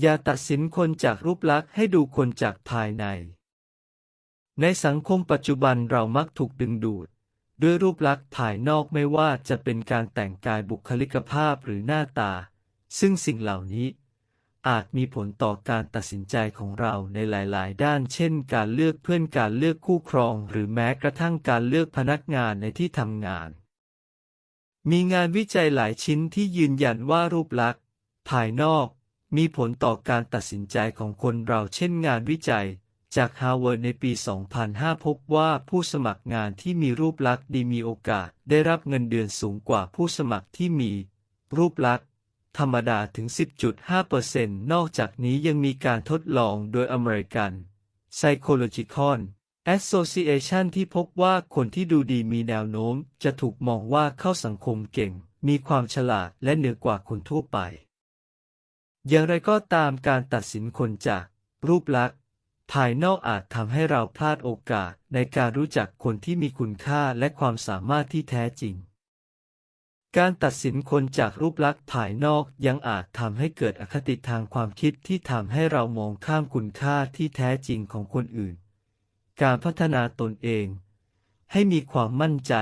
อย่าตัดสินคนจากรูปลักษณ์ให้ดูคนจากภายใน ในสังคมปัจจุบันเรามักถูกดึงดูด ด้วยรูปลักษณ์ภายนอกไม่ว่าจะเป็นการแต่งกายบุคลิกภาพหรือหน้าตา ซึ่งสิ่งเหล่านี้ อาจมีผลต่อการตัดสินใจของเราในหลาย ๆ ด้าน เช่น การเลือกเพื่อนการเลือกคู่ครอง หรือแม้กระทั่งการเลือกพนักงานในที่ทำงาน มีงานวิจัยหลายชิ้นที่ยืนยันว่ารูปลักษณ์ภายนอก มีผลต่อการตัดสินใจของคนเราเช่นงานวิจัย จากฮาร์วาร์ดในปี 2005 พบว่าผู้สมัครงานที่มีรูปลักษณ์ดีมีโอกาสได้รับเงินเดือนสูงกว่าผู้สมัครที่มี รูปลักษณ์ธรรมดาถึง 10.5%นอกจากนี้ยังมีการทดลองโดย American Psychological Association ที่พบว่าคนที่ดูดีมีแนวโน้ม จะถูกมองว่าเข้าสังคมเก่ง มีความฉลาดและเหนือกว่าคนทั่วไป อย่างไรก็ตามการตัดสินคนจากรูปลักษณ์ภายนอกอาจทำให้เราพลาดโอกาสในการรู้จักคนที่มีคุณค่าและความสามารถที่แท้จริง การตัดสินคนจากรูปลักษณ์ภายนอกยังอาจทำให้เกิดอคติทางความคิดที่ทำให้เรามองข้ามคุณค่าที่แท้จริงของคนอื่น การพัฒนาตนเอง ให้มีความมั่นใจ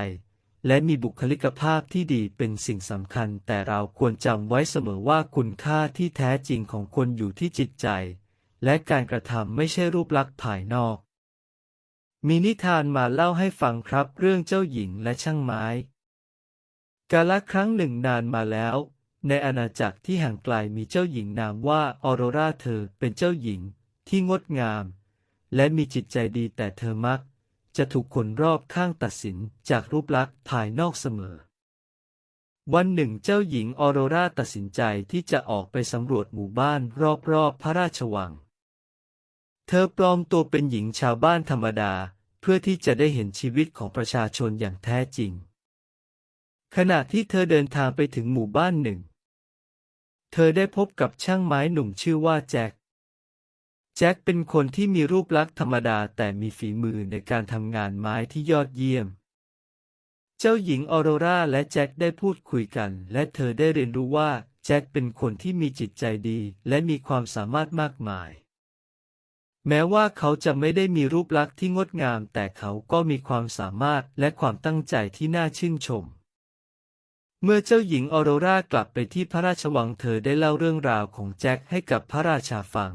และมีบุคลิกภาพที่ดีเป็นสิ่งสำคัญ แต่เราควรจำไว้เสมอว่าคุณค่าที่แท้จริงของคนอยู่ที่จิตใจ และการกระทำไม่ใช่รูปลักษณ์ภายนอก มีนิทานมาเล่าให้ฟังครับเรื่องเจ้าหญิงและช่างไม้ กาลครั้งหนึ่งนานมาแล้ว ในอาณาจักรที่ห่างไกลมีเจ้าหญิงนามว่าออโรราเธอเป็นเจ้าหญิงที่งดงาม และมีจิตใจดีแต่เธอมัก จะถูกคนรอบข้างตัดสินจากรูปลักษณ์ภายนอกเสมอ วันหนึ่งเจ้าหญิงออโรราตัดสินใจที่จะออกไปสำรวจหมู่บ้านรอบๆพระราชวัง เธอปลอมตัวเป็นหญิงชาวบ้านธรรมดา เพื่อที่จะได้เห็นชีวิตของประชาชนอย่างแท้จริง ขณะที่เธอเดินทางไปถึงหมู่บ้านหนึ่ง เธอได้พบกับช่างไม้หนุ่มชื่อว่าแจ็ค จ็คเป็นคนที่มีรูปลักษณ์ธรรมดาแต่มีฝีมือในการทำงานไม้ที่ยอดเยี่ยม เจ้าหญิงออโรราและแจ็คได้พูดคุยกัน และเธอได้เรียนรู้ว่าแจ็คเป็นคนที่มีจิตใจดีและมีความสามารถมากมาย แม้ว่าเขาจะไม่ได้มีรูปลักษณ์ที่งดงาม แต่เขาก็มีความสามารถและความตั้งใจที่น่าชื่นชม เมื่อเจ้าหญิงออโรรากลับไปที่พระราชวังเธอได้เล่าเรื่องราวของแจ็คให้กับพระราชาฟัง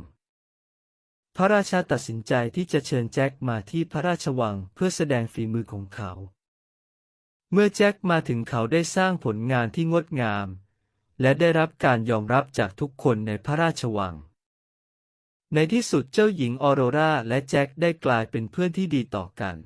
พระราชาตัดสินใจที่จะเชิญแจ็คมาที่พระราชวังเพื่อแสดงฝีมือของเขา เมื่อแจ็คมาถึงเขาได้สร้างผลงานที่งดงาม และได้รับการยอมรับจากทุกคนในพระราชวัง ในที่สุดเจ้าหญิงออโรราและแจ็คได้กลายเป็นเพื่อนที่ดีต่อกัน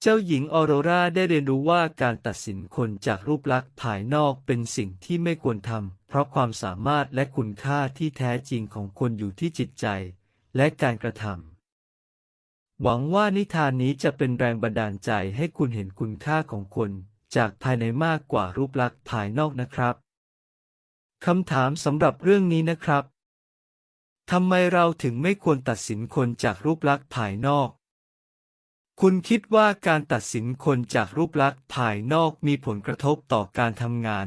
เจ้าหญิงออโรราได้เรียนรู้ว่าการตัดสินคนจากรูปลักษณ์ภายนอกเป็นสิ่งที่ไม่ควรทำเพราะความสามารถและคุณค่าที่แท้จริงของคนอยู่ที่จิตใจ และการกระทำหวังว่านิทานนี้จะเป็นแรงบันดาลใจให้คุณเห็นคุณค่าของคน จากภายในมากกว่ารูปลักษณ์ภายนอกนะครับคำถามสำหรับเรื่องนี้นะครับทำไมเราถึงไม่ควรตัดสินคนจากรูปลักษณ์ภายนอก คุณคิดว่าการตัดสินคนจากรูปลักษณ์ภายนอกมีผลกระทบต่อการทำงาน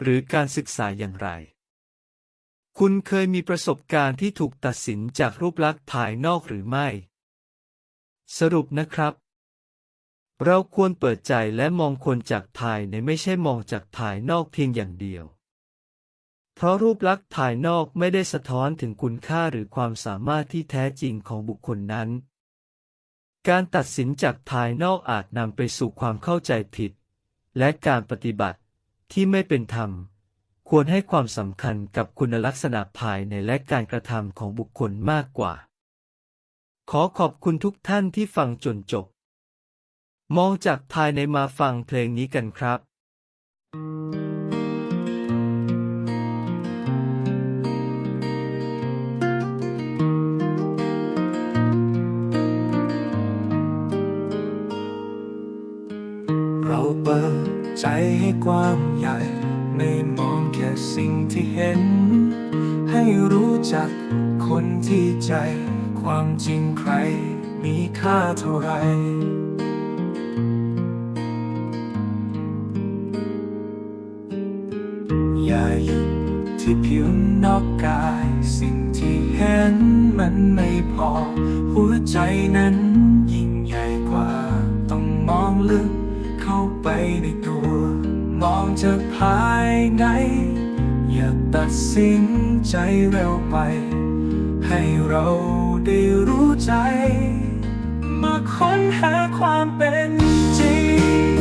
หรือการศึกษาอย่างไร คุณเคยมีประสบการณ์ที่ถูกตัดสินจากรูปลักษณ์ภายนอกหรือไม่ สรุปนะครับ เราควรเปิดใจและมองคนจากภายในไม่ใช่มองจากภายนอกเพียงอย่างเดียว เพราะรูปลักษณ์ภายนอกไม่ได้สะท้อนถึงคุณค่าหรือความสามารถที่แท้จริงของบุคคลนั้น การตัดสินจากภายนอกอาจนำไปสู่ความเข้าใจผิด และการปฏิบัติที่ไม่เป็นธรรม ควรให้ความสำคัญกับคุณลักษณะภายในและการกระทำของบุคคลมากกว่า ขอขอบคุณทุกท่านที่ฟังจนจบ มองจากภายในมาฟังเพลงนี้กันครับเร สิ่งที่เห็น ให้รู้จักคนที่ใจ ความจริงใครมีค่าเท่าไรอย่าหยุดที่ผิวนอกกายสนั้นมันไม่พอ หัวใจนั้นยิ่งใหญ่กว่า ต้องมองลึกเข้าไปในตัว มองจากภายใน ตัดสินใจเร็วไป ให้เราได้รู้ใจ มาค้นหาความเป็นจริง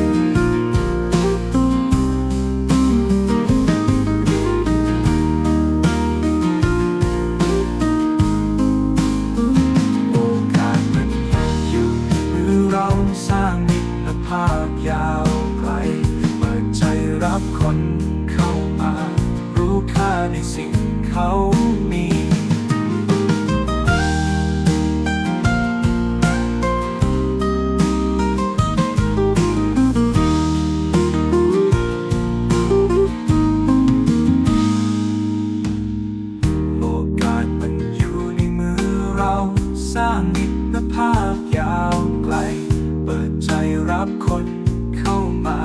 โอกาสมันอยู่หรือเราสร้างมิตรภาพยาวไกลเปิดใจรับคนเข้ามา ค่าในสิ่งเขามีโอกาสมันอยู่ในมือเราสร้างมิตรภาพยาวไกล เปิดใจรับคนเข้ามา